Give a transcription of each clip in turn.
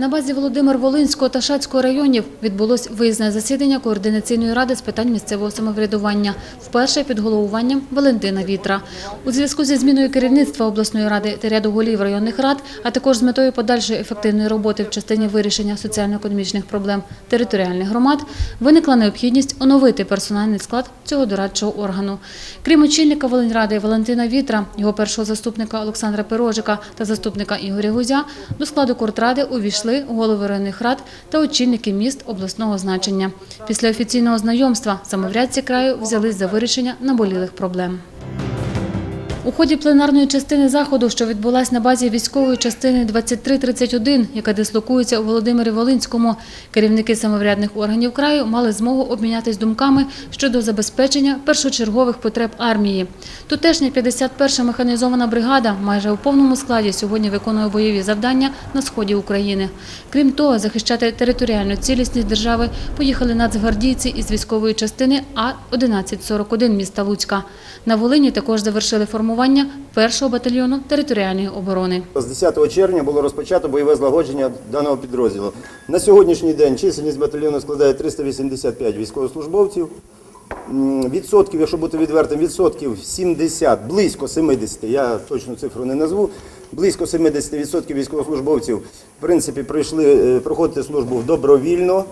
На базі Володимир Волинського та Шацького районів відбулось виїзне засідання координаційної ради з питань місцевого самоврядування, вперше під головуванням Валентина Вітра. У зв'язку зі зміною керівництва обласної ради та ряду голів районних рад, а також з метою подальшої ефективної роботи в частині вирішення соціально-економічних проблем територіальних громад, виникла необхідність оновити персональний склад цього дорадчого органу. Крім очільника Волиньради Валентина Вітра, його першого заступника Олександра Пирожика та заступника Ігоря Гузя, до складу кортради увійшли голови районних рад та очільники міст обласного значення. Після офіційного знайомства самоврядці краю взялись за вирішення наболілих проблем. У ході пленарної частини заходу, що відбулась на базі військової частини 2331, яка дислокується у Володимирі Волинському, керівники самоврядних органів краю мали змогу обмінятись думками щодо забезпечення першочергових потреб армії. Тутешня 51-ша механізована бригада майже у повному складі сьогодні виконує бойові завдання на сході України. Крім того, захищати територіальну цілісність держави поїхали нацгвардійці із військової частини А-1141 міста Луцька. На Волині також завершили формування першого батальйону територіальної оборони. З 10 червня було розпочато бойове злагодження даного підрозділу. На сьогоднішній день чисельність батальйону складає 385 військовослужбовців. Відсотків, якщо бути відвертим, відсотків 70, близько 70, я точну цифру не назву, близько 70 відсотків військовослужбовців, в принципі, прийшли е, проходити службу добровільно.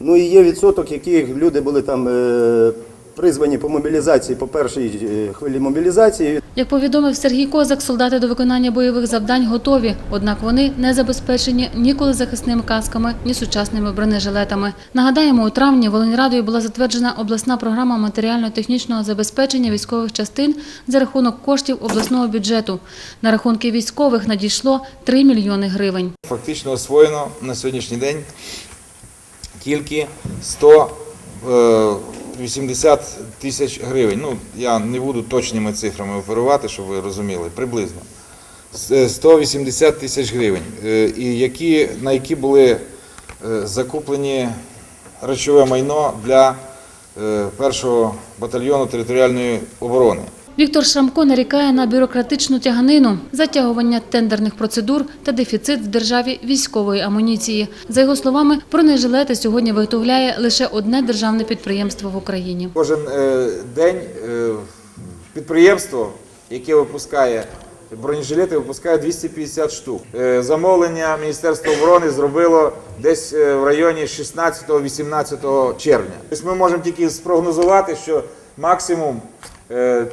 Ну і є відсоток, які люди були там е, призвані по мобілізації, по першій е, хвилі мобілізації. Як повідомив Сергій Козак, солдати до виконання бойових завдань готові, однак вони не забезпечені ніколи захисними касками, ні сучасними бронежилетами. Нагадаємо, у травні Волиньрадою була затверджена обласна програма матеріально-технічного забезпечення військових частин за рахунок коштів обласного бюджету. На рахунки військових надійшло 3 мільйони гривень. Фактично освоєно на сьогоднішній день тільки 180 тисяч гривень. Ну, я не буду точними цифрами оперувати, щоб ви розуміли, приблизно. С- е, 180 тисяч гривень, е, і які, на які були е, закуплені речове майно для першого батальйону територіальної оборони. Віктор Шрамко нарікає на бюрократичну тяганину, затягування тендерних процедур та дефіцит в державі військової амуніції. За його словами, бронежилети сьогодні виготовляє лише одне державне підприємство в Україні. Кожен е, день е, підприємство, яке випускає бронежилети, випускає 250 штук. Е, Замовлення Міністерства оборони зробило десь в районі 16-18 червня. Тобто ми можемо тільки спрогнозувати, що максимум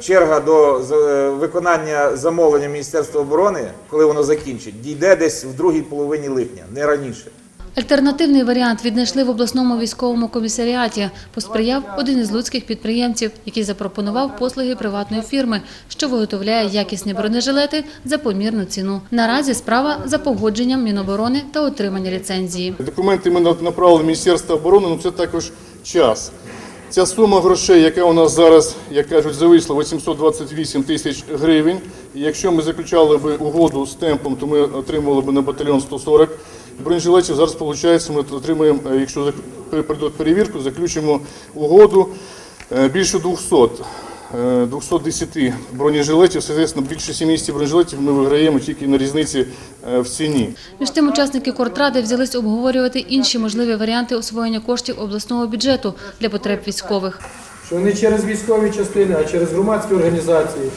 черга до е, виконання замовлення Міністерства оборони, коли воно закінчить, дійде десь в другій половині липня, не раніше. Альтернативний варіант віднайшли в обласному військовому комісаріаті. Посприяв один із луцьких підприємців, який запропонував послуги приватної фірми, що виготовляє якісні бронежилети за помірну ціну. Наразі справа за погодженням Міноборони та отримання ліцензії. Документи ми на- направили в Міністерство оборони, ну це також час. Ця сума грошей, яка у нас зараз, як кажуть, зависла 828 тисяч гривень. І якщо ми заключали би угоду з темпом, то ми отримували б на батальйон 140 бронежилетів. Зараз, виходить, ми отримаємо, е, якщо прийдуть перевірку, заключимо угоду е, більше 200. Е, 210 бронежилетів, соответственно, більше 70 бронежилетів ми виграємо тільки на різниці е, в ціні. Між тим учасники Кортради взялись обговорювати інші можливі варіанти освоєння коштів обласного бюджету для потреб військових. що не через військові частини, а через громадські організації,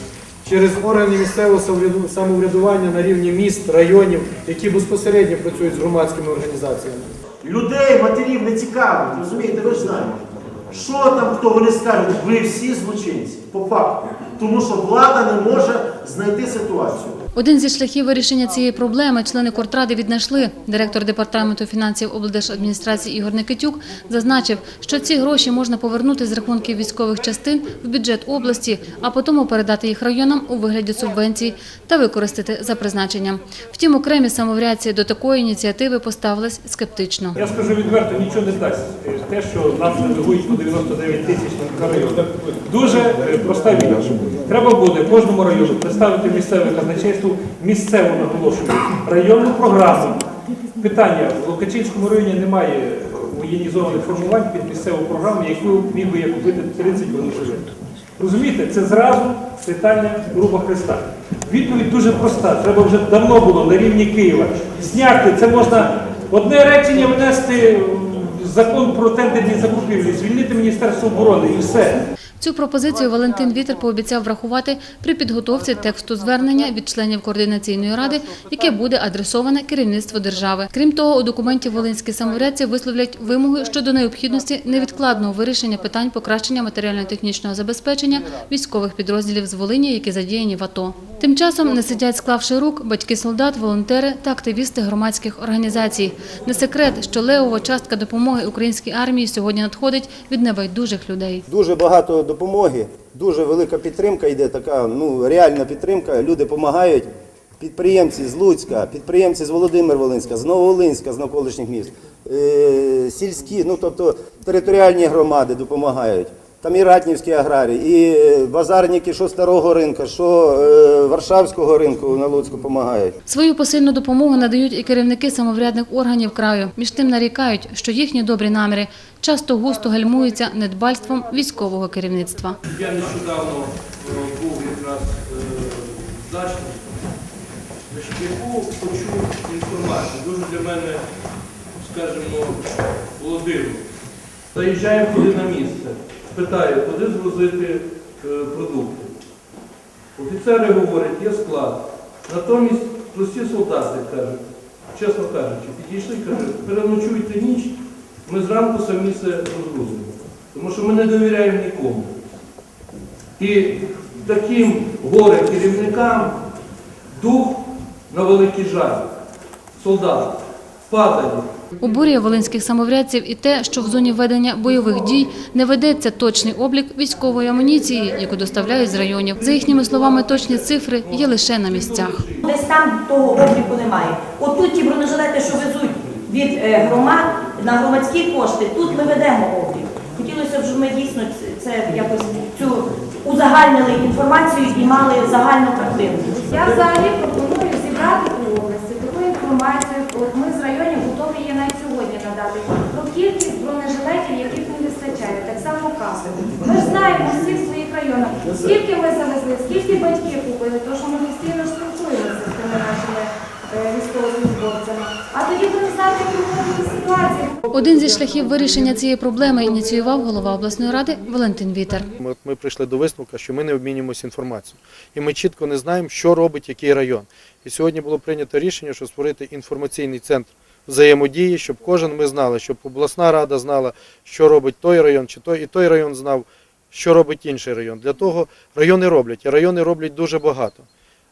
через органи місцевого самовряду- самоврядування на рівні міст, районів, які безпосередньо працюють з громадськими організаціями. Людей, матерів не цікавить, розумієте, ви ж знаєте. Що там, хто вони скажуть, ви всі злочинці, по факту. Тому що влада не може знайти ситуацію. Один зі шляхів вирішення цієї проблеми члени Кортради віднайшли. Директор департаменту фінансів облдержадміністрації Ігор Никитюк зазначив, що ці гроші можна повернути з рахунків військових частин в бюджет області, а потім передати їх районам у вигляді субвенцій та використати за призначенням. Втім, окремі самоврядці до такої ініціативи поставились скептично. Я скажу відверто, нічого не дасть. Те, що нам делегують по 99 тисяч на район. Дуже е, проста відповідь. Треба буде кожному району представити місцеве казначейство, місцеву наголошую, районну програму. Питання, в Лукачинському районі немає воєнізованих формувань під місцеву програму, яку міг би я купити 30 бронежилетів. Розумієте, це зразу питання Груба Христа? Відповідь дуже проста. Треба вже давно було на рівні Києва. Зняти це можна одне речення внести в закон про тендерні закупівлі, звільнити Міністерство оборони і все. Цю пропозицію Валентин Вітер пообіцяв врахувати при підготовці тексту звернення від членів координаційної ради, яке буде адресоване керівництву держави. Крім того, у документі волинські самоврядці висловлять вимоги щодо необхідності невідкладного вирішення питань покращення матеріально-технічного забезпечення військових підрозділів з Волині, які задіяні в АТО. Тим часом не сидять склавши рук батьки солдат, волонтери та активісти громадських організацій. Не секрет, що левова частка допомоги українській армії сьогодні надходить від небайдужих людей. Дуже багато допомоги, дуже велика підтримка йде, така ну реальна підтримка. Люди допомагають. Підприємці з Луцька, підприємці з Володимир Волинська, з Нововолинська, з навколишніх міст, е, сільські, ну тобто територіальні громади допомагають. Там і Ратнівські аграрії, і е, базарники, що старого ринку, що е, Варшавського ринку на Луцьку допомагають. Свою посильну допомогу надають і керівники самоврядних органів краю. Між тим нарікають, що їхні добрі наміри часто густо гальмуються недбальством військового керівництва. Я нещодавно е, був якраз в яку почув інформацію. Дуже для мене, скажімо, було дивно. Заїжджаємо туди на місце, питаю, куди звозити е, продукти. Офіцери говорять, є склад. Натомість прості солдати кажуть, чесно кажучи, підійшли і кажуть, переночуйте ніч, ми зранку самі це розгрузимо. Тому що ми не довіряємо нікому. І таким горе керівникам дух на великий жаль солдат падає. Обурює волинських самоврядців і те, що в зоні ведення бойових дій не ведеться точний облік військової амуніції, яку доставляють з районів. За їхніми словами, точні цифри є лише на місцях. Десь там того обліку немає. Отут ті бронежилети, що везуть від е, громад на громадські кошти, тут ми ведемо облік. Хотілося б, щоб ми дійсно це- це якось цю узагальнили інформацію і мали загальну картину. Я взагалі пропоную зібрати у області таку інформацію. От ми з районів готові її навіть надати про кількість бронежилетів, яких не вистачає. Так само каси. Ми ж знаємо у всіх своїх районах, скільки ми завезли, скільки батьки купили, тому що ми постійно спілкуємося з тими нашими е, військовослужбовцями. А тоді будемо знати, які ситуації. Один зі шляхів вирішення цієї проблеми ініціював голова обласної ради Валентин Вітер. Ми, ми прийшли до висновку, що ми не обмінюємося інформацією. І ми чітко не знаємо, що робить який район. І сьогодні було прийнято рішення, що створити інформаційний центр взаємодії, щоб кожен ми знали, щоб обласна рада знала, що робить той район, чи той, і той район знав, що робить інший район. Для того райони роблять, і райони роблять дуже багато.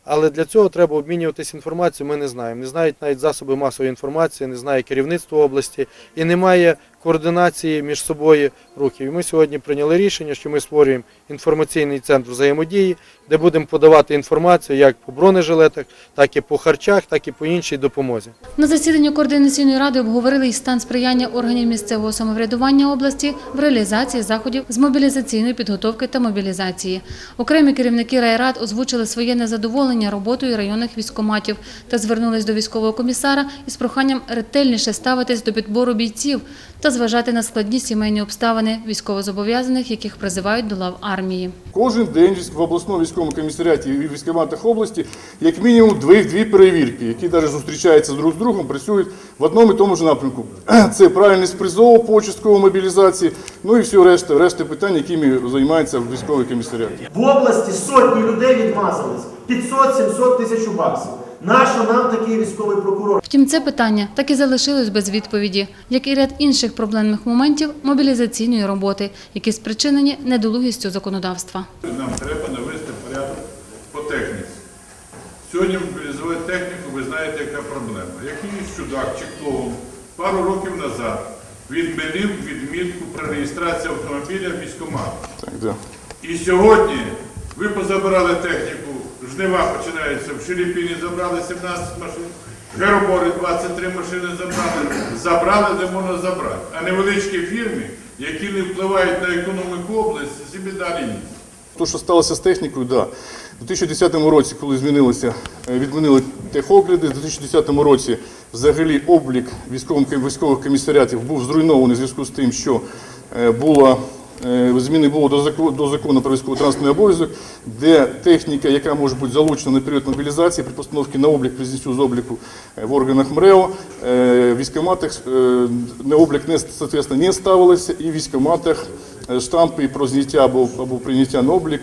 Але для цього треба обмінюватися інформацією, ми не знаємо. Не знають навіть засоби масової інформації, не знає керівництво області і немає координації між собою рухів. І ми сьогодні прийняли рішення, що ми створюємо інформаційний центр взаємодії, де будемо подавати інформацію як по бронежилетах, так і по харчах, так і по іншій допомозі. На засіданні координаційної ради обговорили й стан сприяння органів місцевого самоврядування області в реалізації заходів з мобілізаційної підготовки та мобілізації. Окремі керівники райрад озвучили своє незадоволення роботою районних військоматів та звернулись до військового комісара із проханням ретельніше ставитись до підбору бійців та зважати на складні сімейні обставини військовозобов'язаних, яких призивають до лав армії. Кожен день в обласному військовому комісаріаті і військоматах області як мінімум дві, дві перевірки, які навіть зустрічаються друг з другом, працюють в одному і тому ж напрямку. Це правильність призову по частковій мобілізації, ну і все решта, решта питань, якими займається військовий комісаріат. В області сотні людей відмазались. 500-700 тисяч баксів. Нащо нам такий військовий прокурор? Втім, це питання так і залишилось без відповіді, як і ряд інших проблемних моментів мобілізаційної роботи, які спричинені недолугістю законодавства. Нам треба навести порядок по техніці. Сьогодні мобілізувати техніку, ви знаєте, яка проблема. Якийсь чудак чи клоун пару років назад відмінив відмітку про реєстрацію автомобіля в. І сьогодні ви позабирали техніку, жнива починаються, в Шелепіні забрали 17 машин, в Героборі 23 машини забрали, забрали, де можна забрати. А невеличкі фірми, які не впливають на економіку області, собі далі ні. То, що сталося з технікою, да. У 2010 році, коли змінилося, е, відмінили техогляди, у 2010 році взагалі облік військових, комісаріатів був зруйнований в зв'язку з тим, що е, була зміни було до закону, до закону про військово-транспортний обов'язок, де техніка, яка може бути залучена на період мобілізації при постановці на облік, при з обліку е, в органах МРЕО, е, в військкоматах е, на облік не, не ставилися, і в військкоматах е, штампи про зняття або, або прийняття на облік.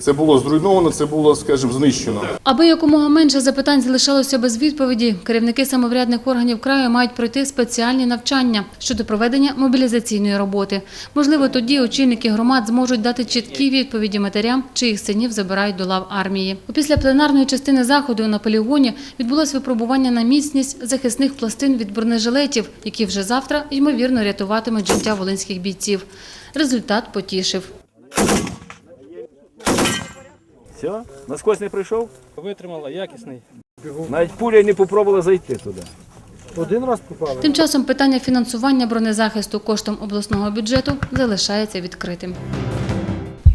Це було зруйновано, це було, скажімо, знищено. Аби якомога менше запитань залишалося без відповіді, керівники самоврядних органів краю мають пройти спеціальні навчання щодо проведення мобілізаційної роботи. Можливо, тоді очільники громад зможуть дати чіткі відповіді матерям, чиїх синів забирають до лав армії. Після пленарної частини заходу на полігоні відбулось випробування на міцність захисних пластин від бронежилетів, які вже завтра ймовірно рятуватимуть життя волинських бійців. Результат потішив. Все, насквозь не прийшов? Витримала якісний. Навіть пуля й не попробувала зайти туди. Один раз попали. Тим часом питання фінансування бронезахисту коштом обласного бюджету залишається відкритим.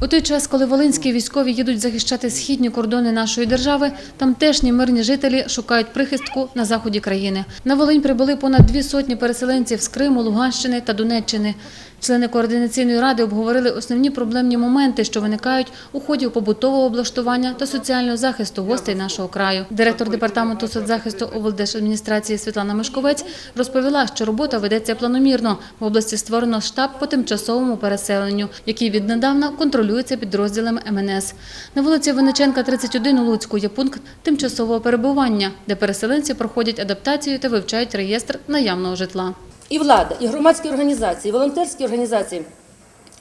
У той час, коли волинські військові їдуть захищати східні кордони нашої держави, тамтешні мирні жителі шукають прихистку на заході країни. На Волинь прибули понад дві сотні переселенців з Криму, Луганщини та Донеччини. Члени координаційної ради обговорили основні проблемні моменти, що виникають у ході побутового облаштування та соціального захисту гостей нашого краю. Директор департаменту соцзахисту облдержадміністрації Світлана Мишковець розповіла, що робота ведеться планомірно. В області створено штаб по тимчасовому переселенню, який віднедавна контролюється підрозділами МНС. На вулиці Винниченка, 31 у Луцьку є пункт тимчасового перебування, де переселенці проходять адаптацію та вивчають реєстр наявного житла. І влада, і громадські організації, і волонтерські організації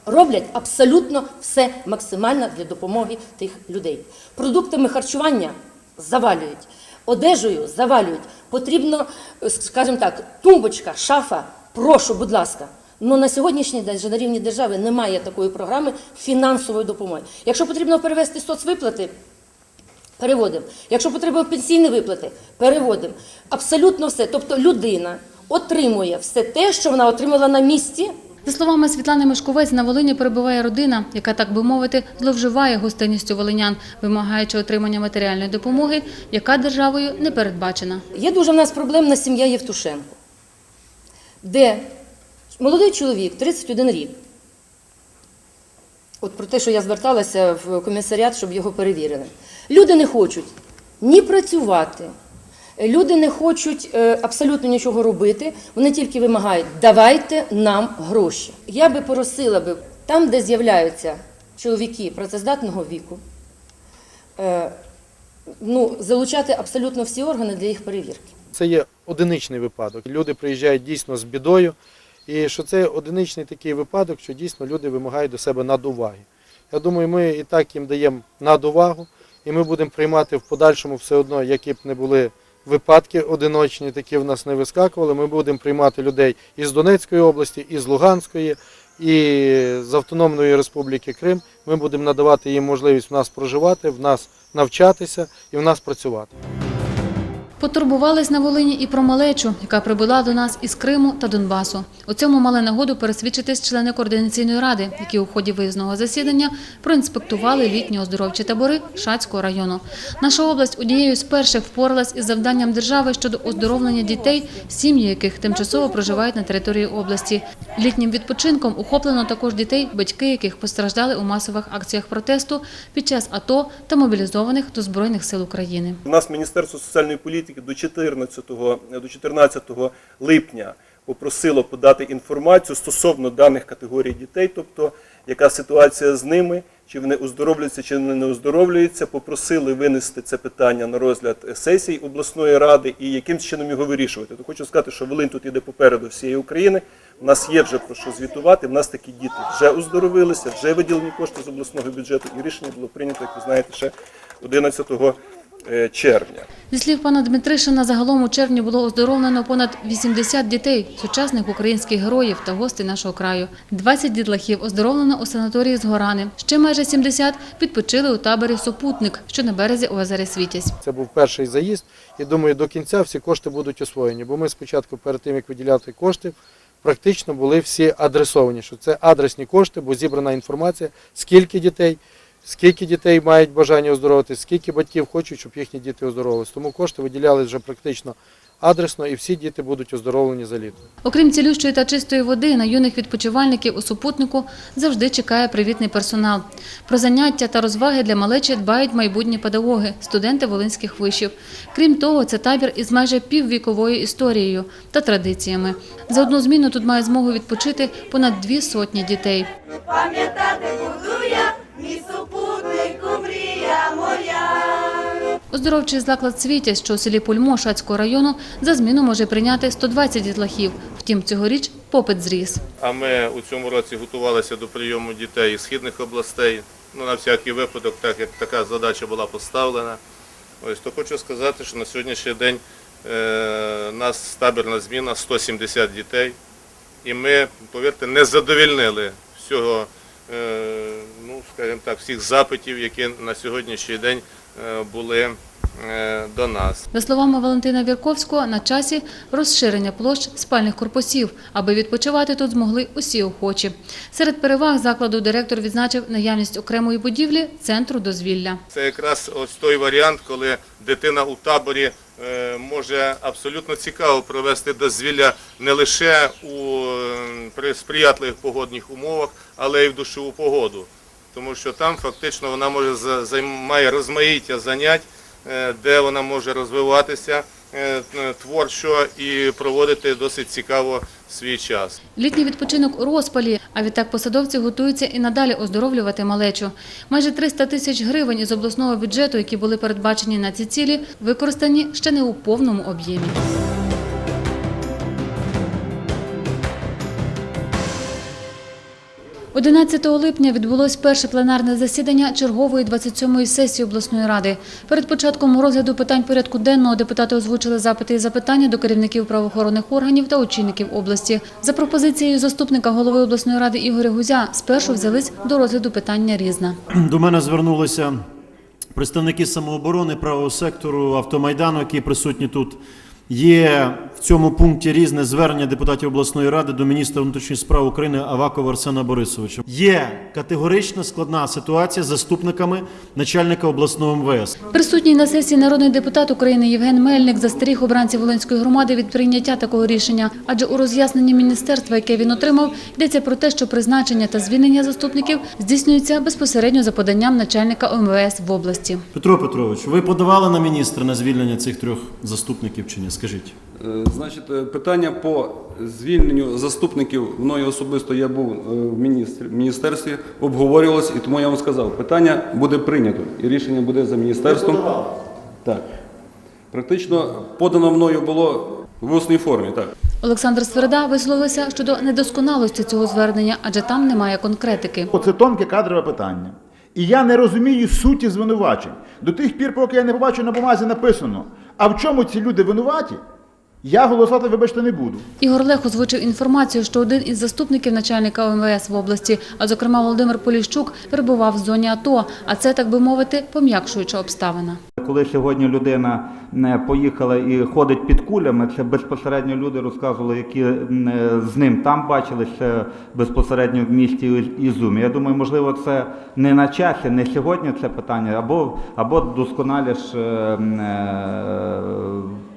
роблять абсолютно все максимально для допомоги тих людей. Продуктами харчування завалюють, одежею завалюють. Потрібно, е, скажімо так, тумбочка, шафа. Прошу, будь ласка. Ну на сьогоднішній день на рівні держави немає такої програми фінансової допомоги. Якщо потрібно перевести соцвиплати, переводимо. Якщо потрібно пенсійні виплати, переводимо. Абсолютно все. Тобто людина отримує все те, що вона отримала на місці. За словами Світлани Мишковець, на Волині перебуває родина, яка, так би мовити, зловживає гостинністю волинян, вимагаючи отримання матеріальної допомоги, яка державою не передбачена. Є дуже в нас проблемна сім'я Євтушенко, де молодий чоловік, 31 рік. От про те, що я зверталася в комісаріат, щоб його перевірили. Люди не хочуть ні працювати, люди не хочуть е, абсолютно нічого робити. Вони тільки вимагають, давайте нам гроші. Я би просила би там, де з'являються чоловіки працездатного віку, е, ну, залучати абсолютно всі органи для їх перевірки. Це є одиничний випадок. Люди приїжджають дійсно з бідою, і що це одиничний такий випадок, що дійсно люди вимагають до себе надуваги. Я думаю, ми і так їм даємо надувагу, і ми будемо приймати в подальшому все одно, які б не були випадки одиночні, такі в нас не вискакували. Ми будемо приймати людей із Донецької області, із Луганської, і з Автономної Республіки Крим. Ми будемо надавати їм можливість в нас проживати, в нас навчатися і в нас працювати. Потурбувались на Волині і про малечу, яка прибула до нас із Криму та Донбасу. У цьому мали нагоду пересвідчитись члени координаційної ради, які у ході виїзного засідання проінспектували літні оздоровчі табори Шацького району. Наша область однією з перших впоралась із завданням держави щодо оздоровлення дітей, сім'ї яких тимчасово проживають на території області. Літнім відпочинком охоплено також дітей, батьки яких постраждали у масових акціях протесту під час АТО та мобілізованих до Збройних сил України. У нас Міністерство соціальної політики до 14, до 14 липня попросило подати інформацію стосовно даних категорій дітей, тобто яка ситуація з ними, чи вони оздоровлюються, чи вони не оздоровлюються. Попросили винести це питання на розгляд сесій обласної ради і яким чином його вирішувати. То хочу сказати, що Волинь тут іде попереду всієї України. У нас є вже про що звітувати. У нас такі діти вже оздоровилися, вже виділені кошти з обласного бюджету, і рішення було прийнято, як ви знаєте, ще 11 е, червня. Зі слів пана Дмитришина, загалом у червні було оздоровлено понад 80 дітей, сучасних українських героїв та гостей нашого краю. 20 дітлахів оздоровлено у санаторії з Горани. Ще майже 70 відпочили у таборі Супутник, що на березі озера Світязь. Це був перший заїзд, і думаю, до кінця всі кошти будуть освоєні. Бо ми спочатку, перед тим як виділяти кошти, практично були всі адресовані. Що це адресні кошти, бо зібрана інформація, скільки дітей, скільки дітей мають бажання оздоровитися, скільки батьків хочуть, щоб їхні діти оздоровилися. Тому кошти виділяли вже практично адресно, і всі діти будуть оздоровлені за літо. Окрім цілющої та чистої води, на юних відпочивальників у супутнику завжди чекає привітний персонал. Про заняття та розваги для малечі дбають майбутні педагоги, студенти волинських вишів. Крім того, це табір із майже піввіковою історією та традиціями. За одну зміну тут має змогу відпочити понад дві сотні дітей. Пам'ятати буду я, Оздоровчий заклад «Світязь», що у селі Пульмо Шацького району, за зміну може прийняти 120 дітлахів. Втім, цьогоріч попит зріс. А ми у цьому році готувалися до прийому дітей із східних областей. Ну, на всякий випадок, так як така задача була поставлена. Ось то хочу сказати, що на сьогоднішній день е, нас табірна зміна 170 дітей. І ми, повірте, не задовільнили всього, е, ну, скажімо так, всіх запитів, які на сьогоднішній день були е, до нас. За словами Валентина Вірковського, на часі розширення площ спальних корпусів, аби відпочивати тут змогли усі охочі. Серед переваг закладу директор відзначив наявність окремої будівлі центру дозвілля. Це якраз ось той варіант, коли дитина у таборі е, може абсолютно цікаво провести дозвілля не лише у е, при сприятливих погодних умовах, але й в душову погоду. Тому що там фактично вона може за- займає розмаїття занять, е, де вона може розвиватися е, творчо і проводити досить цікаво свій час. Літній відпочинок у розпалі, а відтак посадовці готуються і надалі оздоровлювати малечу. Майже 300 тисяч гривень із обласного бюджету, які були передбачені на ці цілі, використані ще не у повному об'ємі. – 11 липня відбулось перше пленарне засідання чергової 27-ї сесії обласної ради. Перед початком розгляду питань порядку денного депутати озвучили запити і запитання до керівників правоохоронних органів та очільників області. За пропозицією заступника голови обласної ради Ігоря Гузя спершу взялись до розгляду питання різна. До мене звернулися представники самооборони, правого сектору, автомайдану, які присутні тут. Є в цьому пункті різне звернення депутатів обласної ради до міністра внутрішніх справ України Авакова Арсена Борисовича. Є категорична складна ситуація з заступниками начальника обласного МВС. Присутній на сесії народний депутат України Євген Мельник застеріг обранців Волинської громади від прийняття такого рішення, адже у роз'ясненні міністерства, яке він отримав, йдеться про те, що призначення та звільнення заступників здійснюється безпосередньо за поданням начальника ОМВС в області. Петро Петрович, ви подавали на міністра на звільнення цих трьох заступників чи ні? Скажіть. Е, Значить, е, питання по звільненню заступників мною особисто я був е, в міністерстві, обговорювалося, і тому я вам сказав, питання буде прийнято, і рішення буде за міністерством. Так. Практично подано мною було в усній формі, так. Олександр Сверда висловився щодо недосконалості цього звернення, адже там немає конкретики. Це тонке кадрове питання. І я не розумію суті звинувачень. До тих пір, поки я не побачу на бумазі написано, а в чому ці люди винуваті, я голосувати, вибачте, не буду. Ігор Лех озвучив інформацію, що один із заступників начальника ОМВС в області, а зокрема Володимир Поліщук, перебував в зоні АТО, а це, так би мовити, пом'якшуюча обставина. Коли сьогодні людина не поїхала і ходить під кулями, це безпосередньо люди розказували, які е, з ним там бачилися безпосередньо в місті Ізумі. Я думаю, можливо, це не на часі, не сьогодні це питання, або, або досконаліш е, м, е,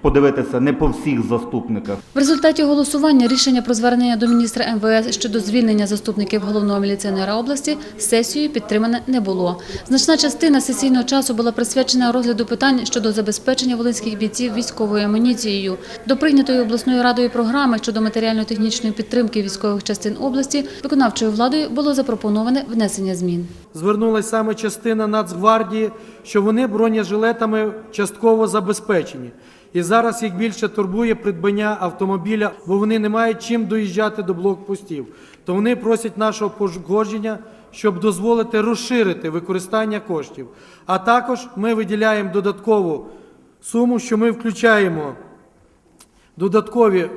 подивитися не по всіх заступниках. В результаті голосування рішення про звернення до міністра МВС щодо звільнення заступників головного міліціонера області сесією підтримане не було. Значна частина сесійного часу була присвячена розгляду питань щодо забезпечення волинських бійців військовою амуніцією. До прийнятої обласною радою програми щодо матеріально-технічної підтримки військових частин області виконавчою владою було запропоноване внесення змін. Звернулася саме частина Нацгвардії, що вони бронежилетами частково забезпечені. І зараз їх більше турбує придбання автомобіля, бо вони не мають чим доїжджати до блокпостів. То вони просять нашого погодження, щоб дозволити розширити використання коштів. А також ми виділяємо додаткову суму, що ми включаємо додаткові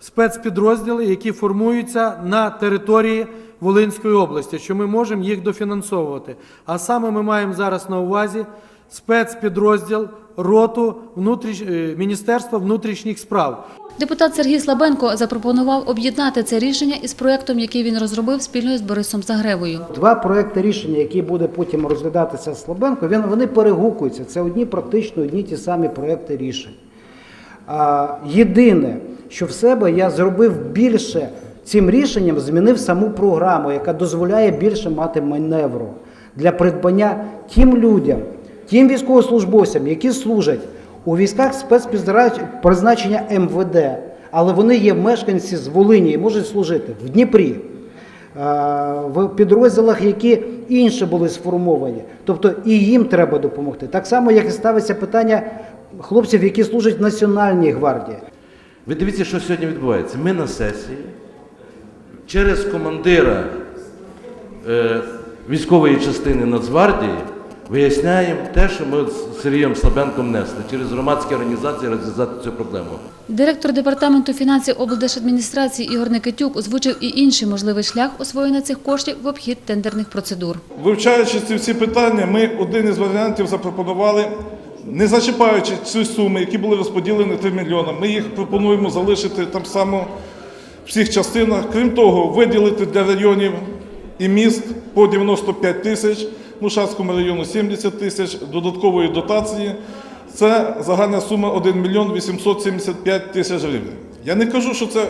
спецпідрозділи, які формуються на території Волинської області, що ми можемо їх дофінансовувати. А саме ми маємо зараз на увазі спецпідрозділ роту внутріш... е, Міністерства внутрішніх справ. Депутат Сергій Слабенко запропонував об'єднати це рішення із проєктом, який він розробив спільно з Борисом Загревою. Два проекти рішення, які буде потім розглядатися Слабенко, він- вони перегукуються. Це одні практично одні ті самі проекти рішень. А, єдине, що в себе я зробив більше цим рішенням, змінив саму програму, яка дозволяє більше мати маневру для придбання тим людям, тим військовослужбовцям, які служать у військах спецпризначення МВД, але вони є мешканці з Волині і можуть служити в Дніпрі. е, В підрозділах, які інші були сформовані, тобто і їм треба допомогти. Так само, як і ставиться питання хлопців, які служать в Національній гвардії. Ви дивіться, що сьогодні відбувається. Ми на сесії через командира е, військової частини Нацгвардії виясняємо те, що ми з Сергієм Слабенком несли через громадські організації розв'язати цю проблему. Директор департаменту фінансів облдержадміністрації Ігор Никитюк озвучив і інший можливий шлях освоєння цих коштів в обхід тендерних процедур. Вивчаючи ці всі питання, ми один із варіантів запропонували, не зачіпаючи ці суми, які були розподілені 3 мільйони, ми їх пропонуємо залишити там само в всіх частинах. Крім того, виділити для районів і міст по 95 тисяч, ну, Шацькому району 70 тисяч додаткової дотації. Це загальна сума 1 мільйон 875 тисяч гривень. Я не кажу, що це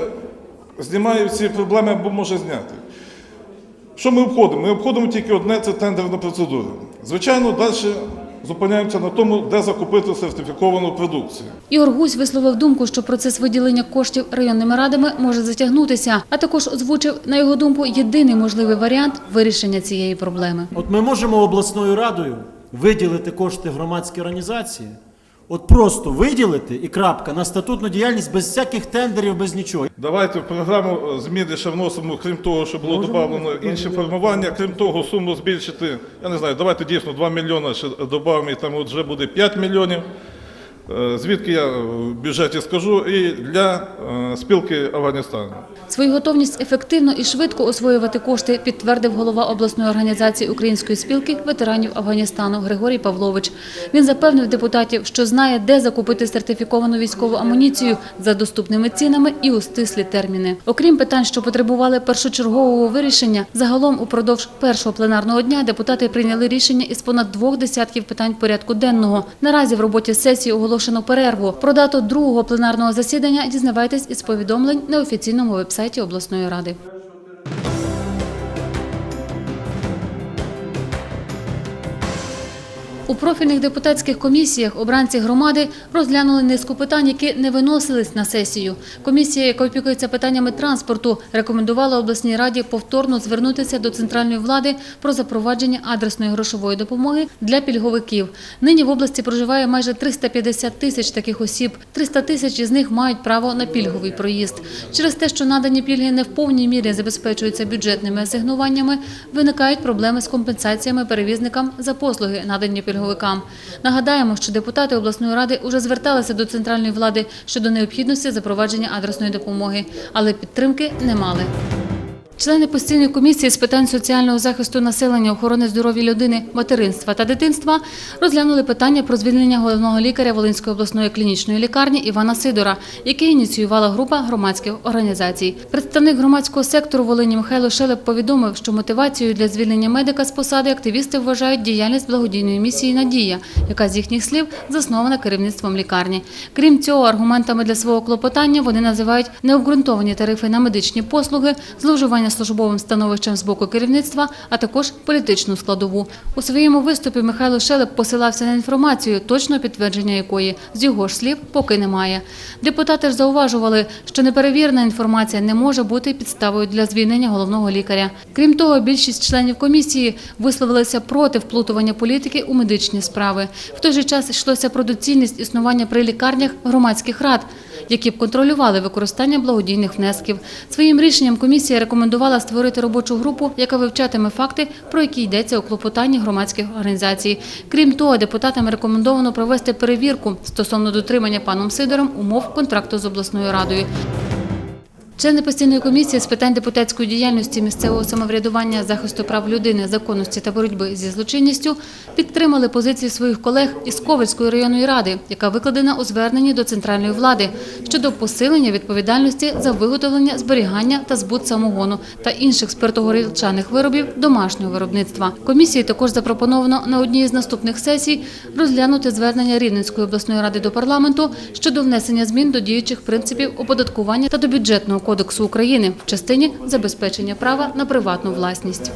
знімає всі проблеми або може зняти. Що ми обходимо? Ми обходимо тільки одне це тендерна процедура. Звичайно, далі зупиняємося на тому, де закупити сертифіковану продукцію. Ігор Гусь висловив думку, що процес виділення коштів районними радами може затягнутися, а також озвучив, на його думку, єдиний можливий варіант вирішення цієї проблеми. От ми можемо обласною радою виділити кошти громадській організації, от просто виділити і крапка на статутну діяльність без всяких тендерів, без нічого. Давайте в програму е, зміни ще вносимо, крім того, що було додано інше формування, крім того, суму збільшити. Я не знаю, давайте дійсно 2 мільйони ще додамо, і там от вже буде 5 мільйонів. Е, Звідки я в бюджеті скажу, і для е, спілки Афганістану. Свою готовність ефективно і швидко освоювати кошти підтвердив голова обласної організації Української спілки ветеранів Афганістану Григорій Павлович. Він запевнив депутатів, що знає, де закупити сертифіковану військову амуніцію за доступними цінами і у стислі терміни. Окрім питань, що потребували першочергового вирішення, загалом упродовж першого пленарного дня депутати прийняли рішення із понад двох десятків питань порядку денного. Наразі в роботі сесії оголошено перерву. Про дату другого пленарного засідання дізнавайтесь із повідомлень на офіційному вебсайті обласної ради. У профільних депутатських комісіях обранці громади розглянули низку питань, які не виносились на сесію. Комісія, яка опікується питаннями транспорту, рекомендувала обласній раді повторно звернутися до центральної влади про запровадження адресної грошової допомоги для пільговиків. Нині в області проживає майже 350 тисяч таких осіб. 300 тисяч із них мають право на пільговий проїзд. Через те, що надані пільги не в повній мірі забезпечуються бюджетними асигнуваннями, виникають проблеми з компенсаціями перевізникам за послуги, надані пільговикам. Нагадаємо, що депутати обласної ради уже зверталися до центральної влади щодо необхідності запровадження адресної допомоги, але підтримки не мали. Члени постійної комісії з питань соціального захисту населення, охорони здоров'я людини, материнства та дитинства розглянули питання про звільнення головного лікаря Волинської обласної клінічної лікарні Івана Сидора, яке ініціювала група громадських організацій. Представник громадського сектору Волині Михайло Шелеп повідомив, що мотивацією для звільнення медика з посади активісти вважають діяльність благодійної місії Надія, яка з їхніх слів заснована керівництвом лікарні. Крім цього, аргументами для свого клопотання вони називають необґрунтовані тарифи на медичні послуги, зловживання службовим становищем з боку керівництва, а також політичну складову. У своєму виступі Михайло Шелеп посилався на інформацію, точного підтвердження якої з його ж слів поки немає. Депутати ж зауважували, що неперевірена інформація не може бути підставою для звільнення головного лікаря. Крім того, більшість членів комісії висловилися проти вплутування політики у медичні справи. В той же час йшлося про доцільність існування при лікарнях громадських рад, які б контролювали використання благодійних внесків. Своїм рішенням комісія рекомендувала створити робочу групу, яка вивчатиме факти, про які йдеться у клопотанні громадських організацій. Крім того, депутатам рекомендовано провести перевірку стосовно дотримання паном Сидором умов контракту з обласною радою. Члени постійної комісії з питань депутатської діяльності місцевого самоврядування, захисту прав людини, законності та боротьби зі злочинністю підтримали позиції своїх колег із Ковальської районної ради, яка викладена у зверненні до центральної влади щодо посилення відповідальності за виготовлення, зберігання та збут самогону та інших спиртогорілчаних виробів домашнього виробництва. Комісії також запропоновано на одній із наступних сесій розглянути звернення Рівненської обласної ради до парламенту щодо внесення змін до діючих принципів оподаткування та до бюджетного кодексу України в частині забезпечення права на приватну власність.